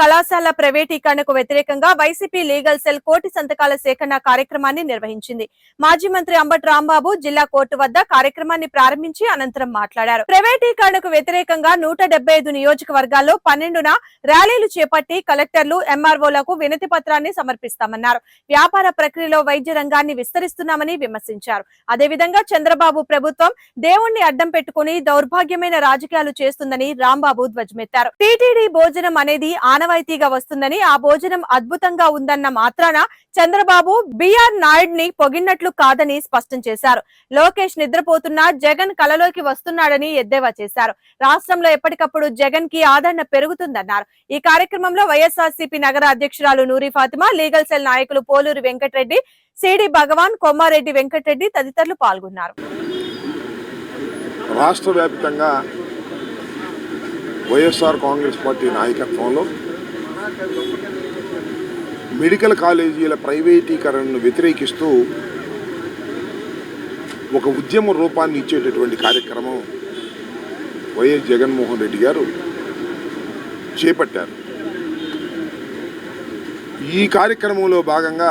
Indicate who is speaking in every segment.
Speaker 1: కళాశాల ప్రైవేటీకరణకు వ్యతిరేకంగా వైసీపీ లీగల్ సెల్ కోటి సంతకాల సేకరణ కార్యక్రమాన్ని నిర్వహించింది. మాజీ మంత్రి అంబటి రాంబాబు జిల్లా కోర్టు వద్ద కార్యక్రమాన్ని ప్రారంభించి అనంతరం మాట్లాడారు. ప్రైవేటీకరణకు వ్యతిరేకంగా నూట ఐదు నియోజకవర్గాల్లో పన్నెండున ర్యాలీలు చేపట్టి కలెక్టర్లు ఎంఆర్ఓలకు వినతి పత్రాన్ని సమర్పిస్తామన్నారు. వ్యాపార ప్రక్రియలో వైద్య రంగాన్ని విస్తరిస్తున్నామని విమర్శించారు. అదేవిధంగా చంద్రబాబు ప్రభుత్వం దేవుణ్ణి అడ్డం పెట్టుకుని దౌర్భాగ్యమైన రాజకీయాలు చేస్తుందని రాంబాబు ధ్వజమెత్తారు. టీటీడీ భోజనం అనేది ఆనవాయితీగా వస్తుందని ఆ భోజనం అద్భుతంగా ఉందన్న మాత్రాన చంద్రబాబు బిఆర్ నాయుడు ని పొగిన్నట్లు కాదని స్పష్టం చేశారు. లోకేష్ నిద్రపోతున్నా జగన్ కలలోకి వస్తున్నాడని ఎద్దేవా చేశారు. రాష్ట్రంలో ఎప్పటికప్పుడు జగన్కి ఆదరణ పెరుగుతుందన్నారు. ఈ కార్యక్రమంలో వైఎస్ఆర్సీపీ నగర అధ్యక్షురాలు నూరి ఫాతిమా లీగల్ సెల్ నాయకులు పోలూరు వెంకటరెడ్డి సిడి భగవాన్ కొమ్మారెడ్డి వెంకటరెడ్డి తదితరులు పాల్గొన్నారు.
Speaker 2: రాష్ట్ర వ్యాప్తంగా వైఎస్ఆర్ కాంగ్రెస్ పార్టీ నాయకత్వంలో మెడికల్ కాలేజీల ప్రైవేటీకరణను వ్యతిరేకిస్తూ ఒక ఉద్యమ రూపాన్ని ఇచ్చేటటువంటి కార్యక్రమం వైఎస్ జగన్మోహన్ రెడ్డి గారు చేపట్టారు. ఈ కార్యక్రమంలో భాగంగా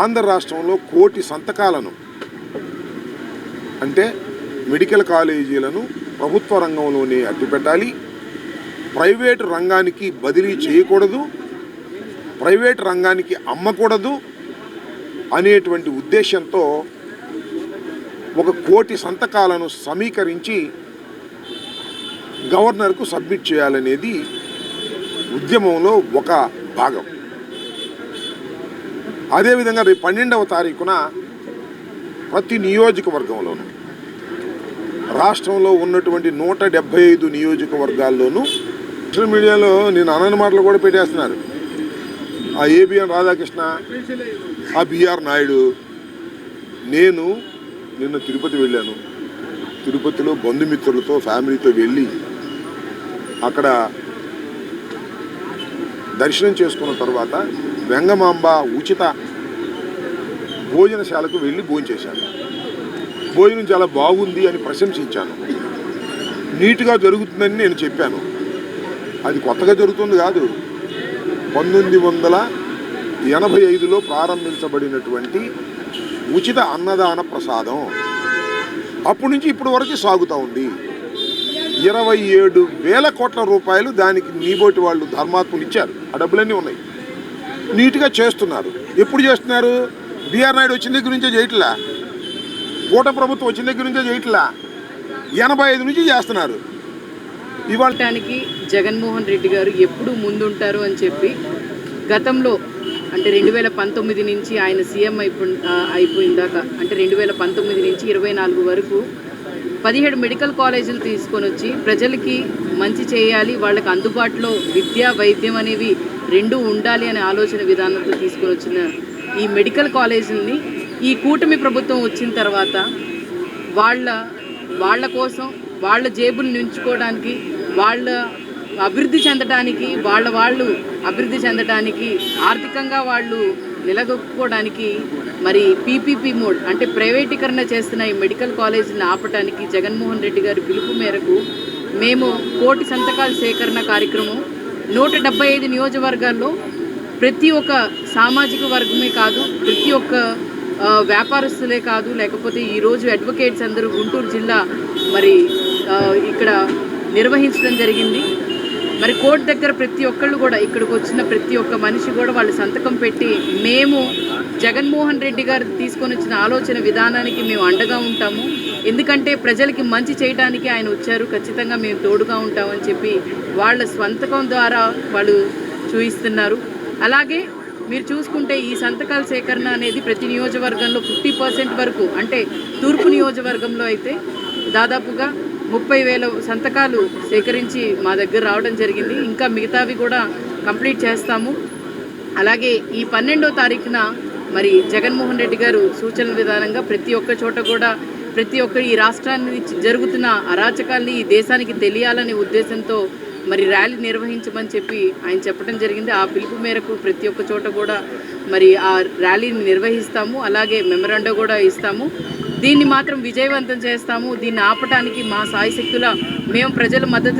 Speaker 2: ఆంధ్ర రాష్ట్రంలో కోటి సంతకాలను అంటే మెడికల్ కాలేజీలను ప్రభుత్వ రంగంలోనే అడ్డుపెట్టాలి. ప్రైవేటు రంగానికి బదిలీ చేయకూడదు. ప్రైవేటు రంగానికి అమ్మకూడదు అనేటువంటి ఉద్దేశంతో ఒక కోటి సంతకాలను సమీకరించి గవర్నర్కు సబ్మిట్ చేయాలనేది ఉద్యమంలో ఒక భాగం. అదేవిధంగా రేపు పన్నెండవ తారీఖున ప్రతి నియోజకవర్గంలోనూ రాష్ట్రంలో ఉన్నటువంటి నూట డెబ్బై ఐదు నియోజకవర్గాల్లోనూ సోషల్ మీడియాలో నేను అనని మాటలు కూడా పెట్టేస్తున్నారు. ఆ ఏబిఎన్ రాధాకృష్ణ ఆ బిఆర్ నాయుడు నేను నిన్న తిరుపతి వెళ్ళాను. తిరుపతిలో బంధుమిత్రులతో ఫ్యామిలీతో వెళ్ళి అక్కడ దర్శనం చేసుకున్న తర్వాత వెంగమాంబ ఉచిత భోజనశాలకు వెళ్ళి భోజనం చేశాను భోజనం చాలా బాగుంది అని ప్రశంసించాను. నీట్గా జరుగుతుందని నేను చెప్పాను. అది కొత్తగా జరుగుతుంది కాదు. పంతొమ్మిది వందల ఎనభై ఐదులో ప్రారంభించబడినటువంటి ఉచిత అన్నదాన ప్రసాదం అప్పటి నుంచి ఇప్పటి వరకు సాగుతూ ఉంది. ఇరవై ఏడు వేల కోట్ల రూపాయలు దానికి నీబోటి వాళ్ళు ధర్మాత్ములు ఇచ్చారు. ఆ డబ్బులన్నీ ఉన్నాయి. నీట్గా చేస్తున్నారు. ఎప్పుడు చేస్తున్నారు? బీఆర్ నాయుడు వచ్చిన దగ్గర నుంచే చేయట్లా? కూట ప్రభుత్వం వచ్చిన దగ్గర నుంచే చేయట్లా. ఎనభై ఐదు నుంచి చేస్తున్నారు.
Speaker 3: ఇవ్వటానికి జగన్మోహన్ రెడ్డి గారు ఎప్పుడు ముందుంటారు అని చెప్పి గతంలో అంటే రెండు వేల పంతొమ్మిది నుంచి ఆయన సీఎం అయిపో ఆ, అయిపోయిన దాకా అంటే రెండు వేల పంతొమ్మిది నుంచి ఇరవై నాలుగు వరకు పదిహేడు మెడికల్ కాలేజీలు తీసుకొని వచ్చి ప్రజలకి మంచి చేయాలి వాళ్ళకి అందుబాటులో విద్య వైద్యం అనేవి రెండూ ఉండాలి అనే ఆలోచన విధానంతో తీసుకొని వచ్చిన ఈ మెడికల్ కాలేజీలని ఈ కూటమి ప్రభుత్వం వచ్చిన తర్వాత వాళ్ళ వాళ్ళ కోసం వాళ్ళ జేబులు నించుకోవడానికి వాళ్ళ అభివృద్ధి చెందడానికి వాళ్ళ వాళ్ళు అభివృద్ధి చెందడానికి ఆర్థికంగా వాళ్ళు నిలదొక్కుకోవడానికి మరి పీపీపీ మోడ్ అంటే ప్రైవేటీకరణ చేస్తున్న ఈ మెడికల్ కాలేజీని ఆపటానికి జగన్మోహన్ రెడ్డి గారి పిలుపు మేరకు మేము కోటి సంతకాల సేకరణ కార్యక్రమం నూట డెబ్బై ఐదు నియోజకవర్గాల్లో ప్రతి ఒక్క సామాజిక వర్గమే కాదు ప్రతి ఒక్క వ్యాపారస్తులే కాదు లేకపోతే ఈరోజు అడ్వకేట్స్ అందరూ గుంటూరు జిల్లా మరి ఇక్కడ నిర్వహించడం జరిగింది. మరి కోర్టు దగ్గర ప్రతి ఒక్కళ్ళు కూడా ఇక్కడికి వచ్చిన ప్రతి ఒక్క మనిషి కూడా వాళ్ళు సంతకం పెట్టి మేము జగన్మోహన్ రెడ్డి గారు తీసుకొని వచ్చిన ఆలోచన విధానానికి మేము అండగా ఉంటాము. ఎందుకంటే ప్రజలకి మంచి చేయడానికి ఆయన వచ్చారు. ఖచ్చితంగా మేము తోడుగా ఉంటామని చెప్పి వాళ్ళ స్వంతకం ద్వారా వాళ్ళు చూయిస్తున్నారు. అలాగే మీరు చూసుకుంటే ఈ సంతకాల సేకరణ అనేది ప్రతి నియోజకవర్గంలో ఫిఫ్టీ పర్సెంట్ వరకు అంటే తూర్పు నియోజకవర్గంలో అయితే దాదాపుగా ముప్పై వేల సంతకాలు సేకరించి మా దగ్గర రావడం జరిగింది. ఇంకా మిగతావి కూడా కంప్లీట్ చేస్తాము. అలాగే ఈ పన్నెండో తారీఖున మరి జగన్మోహన్ రెడ్డి గారు సూచనల విధానంగా ప్రతి ఒక్క చోట కూడా ప్రతి ఒక్క ఈ రాష్ట్రాన్ని జరుగుతున్న అరాచకాల్ని ఈ దేశానికి తెలియాలనే ఉద్దేశంతో మరి ర్యాలీ నిర్వహించమని చెప్పి ఆయన చెప్పడం జరిగింది. ఆ పిలుపు మేరకు ప్రతి ఒక్క చోట కూడా మరి ఆ ర్యాలీని నిర్వహిస్తాము. అలాగే మెమరాండో కూడా ఇస్తాము. దీన్ని మాత్రం విజయవంతం చేస్తాము. దీన్ని ఆపటానికి మా సాయశక్తుల మేము ప్రజల మద్దతు